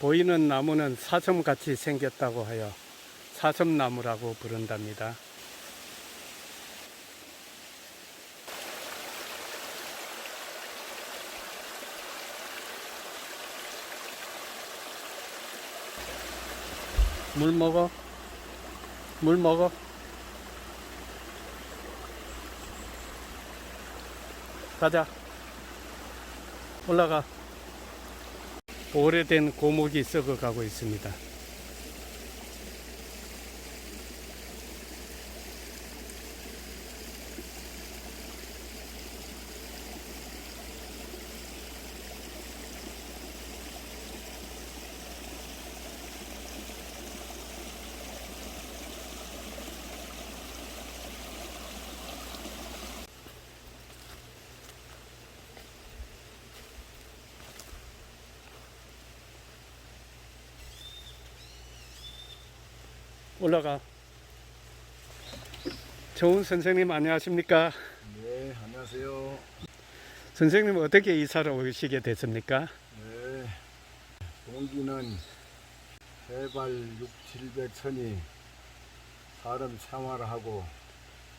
보이는 나무는 사슴같이 생겼다고 하여 사슴나무라고 부른답니다. 물 먹어? 물 먹어? 가자. 올라가. 오래된 고목이 썩어가고 있습니다. 올라가. 좋은 선생님 안녕하십니까? 네, 안녕하세요. 선생님 어떻게 이사를 오시게 됐습니까? 네, 동기는 해발 6, 700선이 사람 생활하고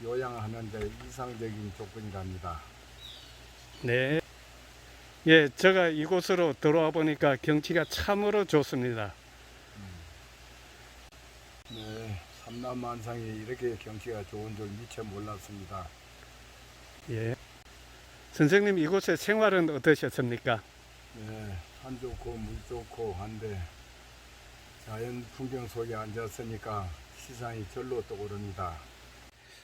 요양하는 데 이상적인 조건이랍니다. 네. 예, 제가 이곳으로 들어와 보니까 경치가 참으로 좋습니다. 네, 삼남만상이 이렇게 경치가 좋은 줄 미처 몰랐습니다. 예. 선생님 이곳의 생활은 어떠셨습니까? 네, 산 좋고 물 좋고 한데 자연 풍경 속에 앉았으니까 시상이 절로 떠오릅니다.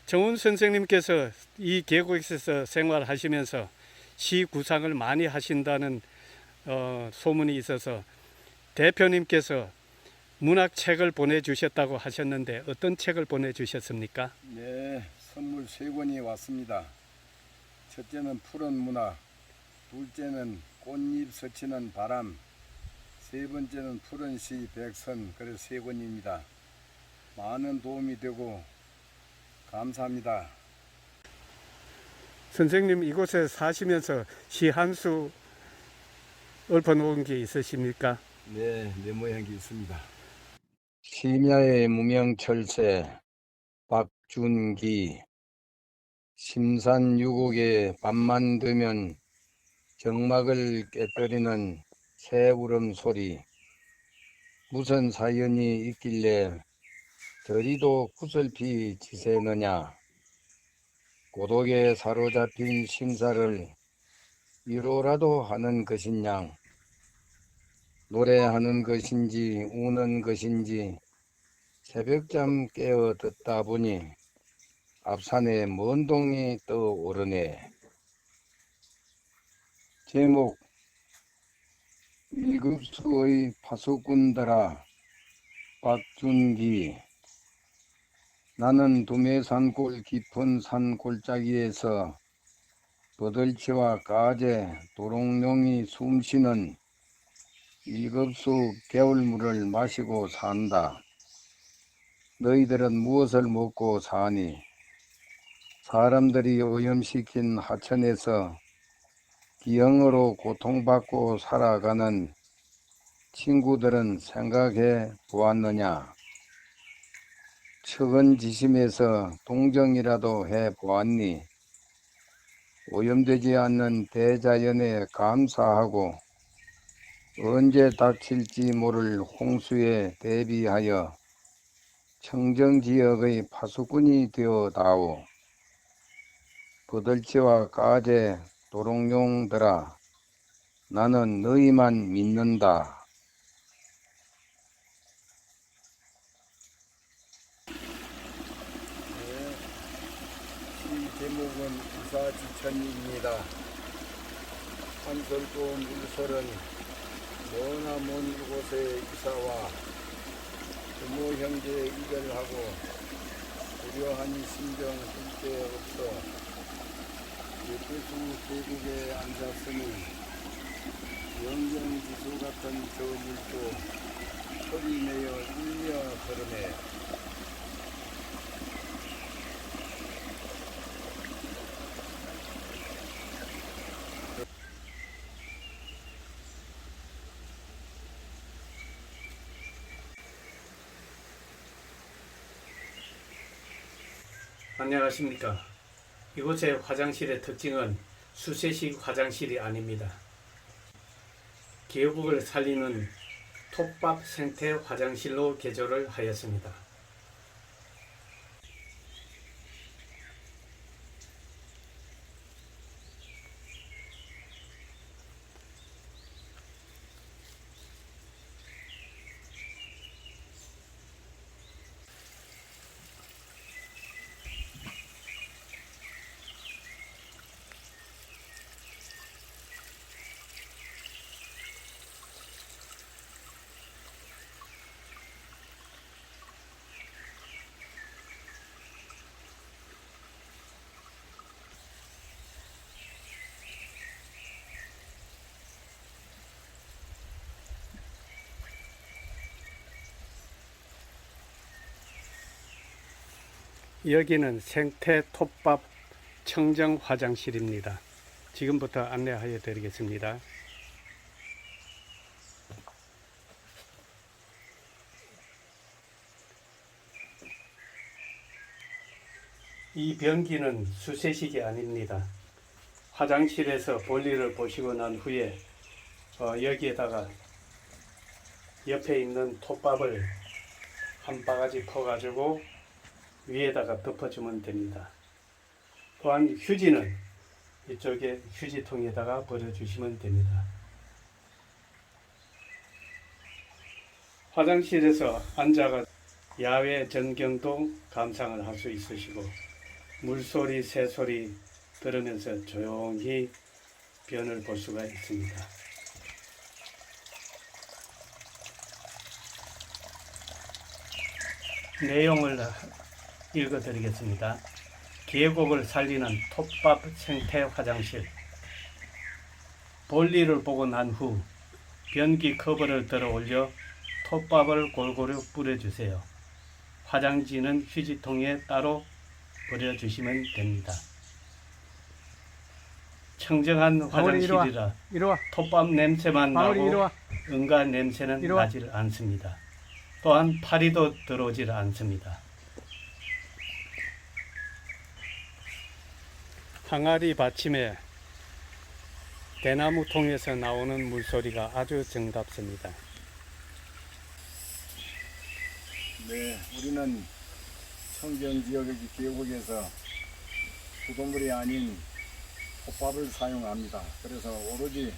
정훈 선생님께서 이 계곡에서 생활하시면서 시 구상을 많이 하신다는 어, 소문이 있어서 대표님께서 문학책을 보내주셨다고 하셨는데 어떤 책을 보내주셨습니까? 네, 선물 세 권이 왔습니다. 첫째는 푸른 문화, 둘째는 꽃잎 스치는 바람, 세 번째는 푸른 시 백선, 그래 세 권입니다. 많은 도움이 되고 감사합니다. 선생님 이곳에 사시면서 시 한 수 읊어놓은 게 있으십니까? 네, 메모한 게 있습니다. 심야의 무명철새 박준기 심산유곡에 밤만 되면 정막을 깨뜨리는 새 울음소리. 무슨 사연이 있길래 저리도 구슬피 지새느냐? 고독에 사로잡힌 심사를 위로라도 하는 것이냐 노래하는 것인지 우는 것인지 새벽잠 깨어 듣다 보니 앞산에 먼 동이 떠오르네. 제목 일급수의 파수꾼들아 박준기 나는 두메산골 깊은 산 골짜기에서 버들치와 가재, 도롱뇽이 숨쉬는 일급수 개울물을 마시고 산다. 너희들은 무엇을 먹고 사니? 사람들이 오염시킨 하천에서 기형으로 고통받고 살아가는 친구들은 생각해 보았느냐? 측은지심에서 동정이라도 해 보았니? 오염되지 않는 대자연에 감사하고 언제 닥칠지 모를 홍수에 대비하여 청정지역의 파수꾼이 되어다오. 버들치와 가재, 도롱뇽들아, 나는 너희만 믿는다. 시 제목은 이사지천입니다. 한설도 물설은 머나 먼 이곳에 이사와 부모 형제 이별하고 고려한 심정 둘데 없어 예수수 계곡에 앉았으니 영경지수 같은 저 물도 소리 내어 울려 흐르네 안녕하십니까. 이곳의 화장실의 특징은 수세식 화장실이 아닙니다. 계곡을 살리는 톱밥 생태 화장실로 개조를 하였습니다. 여기는 생태 톱밥 청정 화장실입니다. 지금부터 안내하여 드리겠습니다. 이 변기는 수세식이 아닙니다. 화장실에서 볼일을 보시고 난 후에 어, 여기에다가 옆에 있는 톱밥을 한 바가지 퍼가지고 위에다가 덮어주면 됩니다. 또한 휴지는 이쪽에 휴지통에다가 버려주시면 됩니다. 화장실에서 앉아가 야외 전경도 감상을 할 수 있으시고 물소리, 새소리 들으면서 조용히 변을 볼 수가 있습니다. 내용을 읽어드리겠습니다. 계곡을 살리는 톱밥 생태 화장실. 볼일을 보고 난 후 변기 커버를 들어 올려 톱밥을 골고루 뿌려주세요. 화장지는 휴지통에 따로 버려주시면 됩니다. 청정한. 화장실이라. 톱밥 냄새만 나고 와. 응가 냄새는. 나질 않습니다. 또한 파리도 들어오질 않습니다. 항아리 받침에 대나무 통에서 나오는 물소리가 아주 정답습니다. 네, 우리는 청정 지역의 계곡에서 구도물이 아닌 톱밥을 사용합니다. 그래서 오로지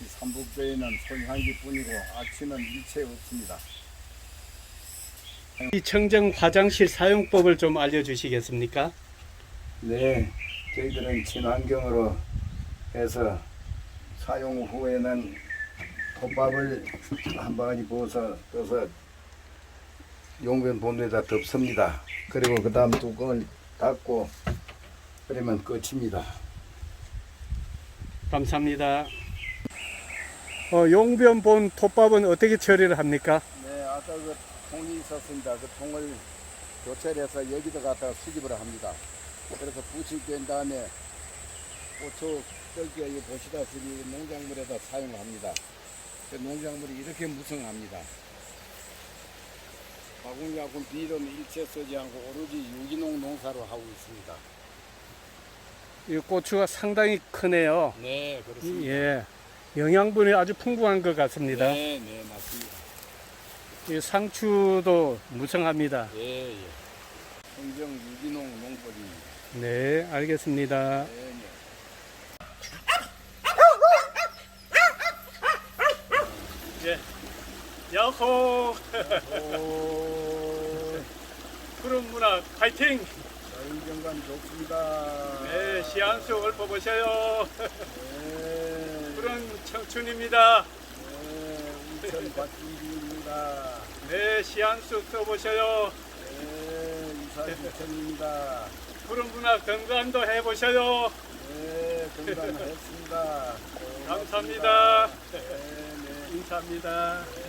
이 삼북교에는 손향기뿐이고 악취는 일체 없습니다. 이 청정 화장실 사용법을 좀 알려주시겠습니까? 네, 저희들은 친환경으로 해서 사용 후에는 톱밥을 한 바가지 부어서 떠서 용변 본드에다 덮습니다. 그리고 그 다음 뚜껑을 닫고 그러면 끝입니다. 감사합니다. 어, 용변 본 톱밥은 어떻게 처리를 합니까? 네, 아까 그 통이 있었습니다. 그 통을 교체를 해서 여기다 갖다가 수집을 합니다. 그래서 부식된 다음에 고추 썰기가 이 보시다시피 농작물에다 사용합니다. 그 농작물이 이렇게 무성합니다. 화공약품 비료는 일체 쓰지 않고 오로지 유기농 농사로 하고 있습니다. 이 고추가 상당히 크네요. 네, 그렇습니다. 예, 영양분이 아주 풍부한 것 같습니다. 네, 네, 맞습니다. 이 상추도 무성합니다. 예, 예. 청정 유기농 농법입니다. 네, 알겠습니다. 네, 네. 예. 야호! 오, 푸른 문화 파이팅! 자연경관 좋습니다. 네, 시한수 읊어보셔요. 네, 푸른 청춘입니다. 네, 인천 박진기입니다. 네, 시한수 써보셔요. 네, 이사지천입니다. 푸른 문화 건강도 해보셔요. 네, 건강했습니다. 감사합니다. 네, 네. 인사합니다. 네.